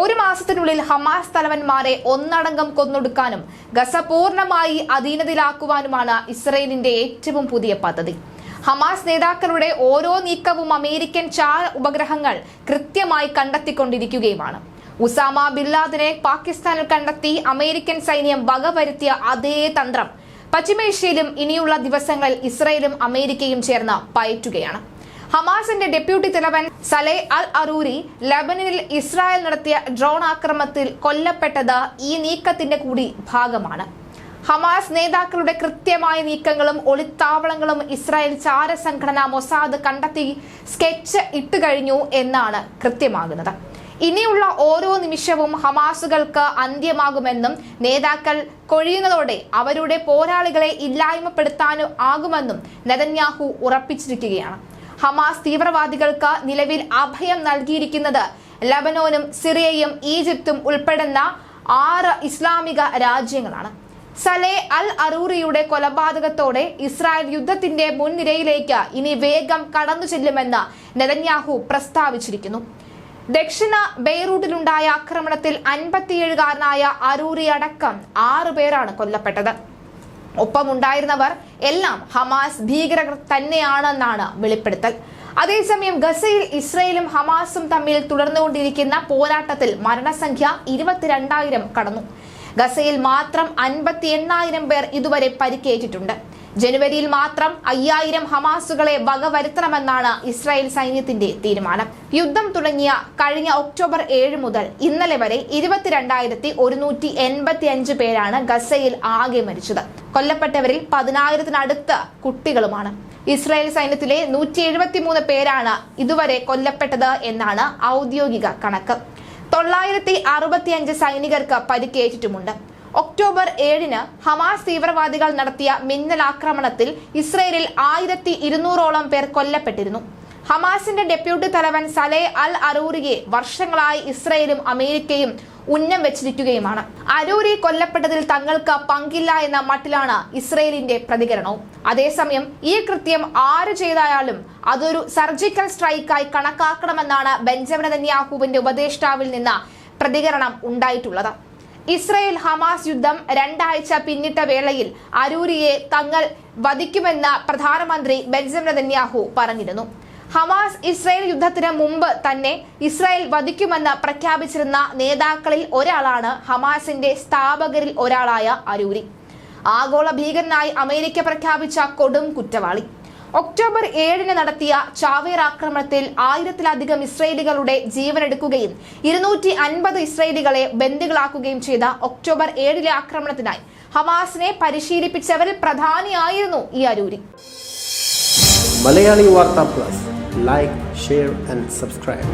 ഒരു മാസത്തിനുള്ളിൽ ഹമാസ് തലവന്മാരെ ഒന്നടങ്കം കൊന്നൊടുക്കാനും ഗസ പൂർണമായി അധീനതയിലാക്കുവാനുമാണ് ഇസ്രയേലിന്റെ ഏറ്റവും പുതിയ പദ്ധതി. ഹമാസ് നേതാക്കളുടെ ഓരോ നീക്കവും അമേരിക്കൻ ചാര ഉപഗ്രഹങ്ങൾ കൃത്യമായി കണ്ടെത്തിക്കൊണ്ടിരിക്കുകയുമാണ്. ഉസാമ ബില്ലാദിനെ പാകിസ്ഥാനിൽ കണ്ടെത്തി അമേരിക്കൻ സൈന്യം വകവരുത്തിയ അതേ തന്ത്രം പശ്ചിമേഷ്യയിലും ഇനിയുള്ള ദിവസങ്ങളിൽ ഇസ്രയേലും അമേരിക്കയും ചേർന്ന് പയറ്റുകയാണ്. ഹമാസിന്റെ ഡെപ്യൂട്ടി തലവൻ സലേ അൽ അറൂരി ലബനനിൽ ഇസ്രായേൽ നടത്തിയ ഡ്രോൺ ആക്രമണത്തിൽ കൊല്ലപ്പെട്ടത് ഈ നീക്കത്തിന്റെ കൂടി ഭാഗമാണ്. ഹമാസ് നേതാക്കളുടെ കൃത്യമായ നീക്കങ്ങളും ഒളിത്താവളങ്ങളും ഇസ്രായേൽ ചാരസംഘടന മൊസാദ് കണ്ടെത്തി സ്കെച്ച് ഇട്ടുകഴിഞ്ഞു എന്നാണ് കൃത്യമാകുന്നത്. ഇനിയുള്ള ഓരോ നിമിഷവും ഹമാസുകൾക്ക് അന്ത്യമാകുമെന്നും നേതാക്കൾ കൊഴിയുന്നതോടെ അവരുടെ പോരാളികളെ ഇല്ലായ്മപ്പെടുത്താനും ആകുമെന്നും നെതന്യാഹു ഉറപ്പിച്ചിരിക്കുകയാണ്. ഹമാസ് തീവ്രവാദികൾക്ക് നിലവിൽ അഭയം നൽകിയിരിക്കുന്നത് ലബനോനും സിറിയയും ഈജിപ്തും ഉൾപ്പെടുന്ന ആറ് ഇസ്ലാമിക രാജ്യങ്ങളാണ്. സലേ അൽ അറൂറിയുടെ കൊലപാതകത്തോടെ ഇസ്രായേൽ യുദ്ധത്തിന്റെ മുൻനിരയിലേക്ക് ഇനി വേഗം കടന്നു ചെല്ലുമെന്ന് നെതന്യാഹു പ്രസ്താവിച്ചിരിക്കുന്നു. ദക്ഷിണ ബെയ്റൂട്ടിലുണ്ടായ ആക്രമണത്തിൽ അൻപത്തിയേഴുകാരനായ അറൂറി അടക്കം ആറു പേരാണ് കൊല്ലപ്പെട്ടത്. ഒപ്പമുണ്ടായിരുന്നവർ എല്ലാം ഹമാസ് ഭീകരർ തന്നെയാണെന്നാണ് വെളിപ്പെടുത്തൽ. അതേസമയം ഗസയിൽ ഇസ്രയേലും ഹമാസും തമ്മിൽ തുടർന്നുകൊണ്ടിരിക്കുന്ന പോരാട്ടത്തിൽ മരണസംഖ്യ ഇരുപത്തിരണ്ടായിരം കടന്നു. ഗസയിൽ മാത്രം അൻപത്തി എണ്ണായിരം പേർ ഇതുവരെ പരിക്കേറ്റിട്ടുണ്ട്. ജനുവരിയിൽ മാത്രം അയ്യായിരം ഹമാസുകളെ വകവരുത്തണമെന്നാണ് ഇസ്രായേൽ സൈന്യത്തിന്റെ തീരുമാനം. യുദ്ധം തുടങ്ങിയ കഴിഞ്ഞ ഒക്ടോബർ ഏഴ് മുതൽ ഇന്നലെ വരെ ഇരുപത്തിരണ്ടായിരത്തി ഒരുന്നൂറ്റി എൺപത്തി അഞ്ച് പേരാണ് ഗസയിൽ ആകെ മരിച്ചത്. കൊല്ലപ്പെട്ടവരിൽ പതിനായിരത്തിനടുത്ത് കുട്ടികളുമാണ്. ഇസ്രായേൽ സൈന്യത്തിലെ നൂറ്റി എഴുപത്തിമൂന്ന് പേരാണ് ഇതുവരെ കൊല്ലപ്പെട്ടത് എന്നാണ് ഔദ്യോഗിക കണക്ക്. തൊള്ളായിരത്തി അറുപത്തിയഞ്ച് സൈനികർക്ക് പരിക്കേറ്റിട്ടുമുണ്ട്. ഒക്ടോബർ ഏഴിന് ഹമാസ് തീവ്രവാദികൾ നടത്തിയ മിന്നലാക്രമണത്തിൽ ഇസ്രയേലിൽ ആയിരത്തി ഇരുന്നൂറോളം പേർ കൊല്ലപ്പെട്ടിരുന്നു. ഹമാസിന്റെ ഡെപ്യൂട്ടി തലവൻ സലേ അൽ അറൂരിയെ വർഷങ്ങളായി ഇസ്രയേലും അമേരിക്കയും ഉന്നം വെച്ചിരിക്കുകയുമാണ്. അരൂരി കൊല്ലപ്പെട്ടതിൽ തങ്ങൾക്ക് പങ്കില്ല എന്ന മട്ടിലാണ് ഇസ്രയേലിന്റെ പ്രതികരണവും. അതേസമയം ഈ കൃത്യം ആര് ചെയ്തായാലും അതൊരു സർജിക്കൽ സ്ട്രൈക്കായി കണക്കാക്കണമെന്നാണ് ബെഞ്ചമിൻ നെന്യാഹുവിന്റെ ഉപദേഷ്ടാവിൽ നിന്ന് പ്രതികരണം ഉണ്ടായിട്ടുള്ളത്. ഇസ്രയേൽ ഹമാസ് യുദ്ധം രണ്ടാഴ്ച പിന്നിട്ട വേളയിൽ അരൂരിയെ തങ്ങൾ വധിക്കുമെന്ന് പ്രധാനമന്ത്രി ബെഞ്ചമിൻ നെതന്യാഹു പറഞ്ഞിരുന്നു. ഹമാസ് ഇസ്രായേൽ യുദ്ധത്തിന് മുമ്പ് തന്നെ ഇസ്രായേൽ വധിക്കുമെന്ന് പ്രഖ്യാപിച്ചിരുന്ന നേതാക്കളിൽ ഒരാളാണ് ഹമാസിന്റെ സ്ഥാപകരിൽ ഒരാളായ അരൂരി. ആഗോള ഭീകരനായി അമേരിക്ക പ്രഖ്യാപിച്ച കൊടും കുറ്റവാളി. ഒക്ടോബർ ഏഴിന് നടത്തിയ ചാവേർ ആക്രമണത്തിൽ ആയിരത്തിലധികം ഇസ്രയേലികളുടെ ജീവനെടുക്കുകയും ഇരുന്നൂറ്റി അൻപത് ഇസ്രയേലികളെ ബന്ദികളാക്കുകയും ചെയ്ത ഒക്ടോബർ ഏഴിലെ ആക്രമണത്തിനായി ഹമാസിനെ പരിശീലിപ്പിച്ചവരിൽ പ്രധാനിയായിരുന്നു ഈ അരൂരി. മലയാളി വാർത്താ plus. Like share and subscribe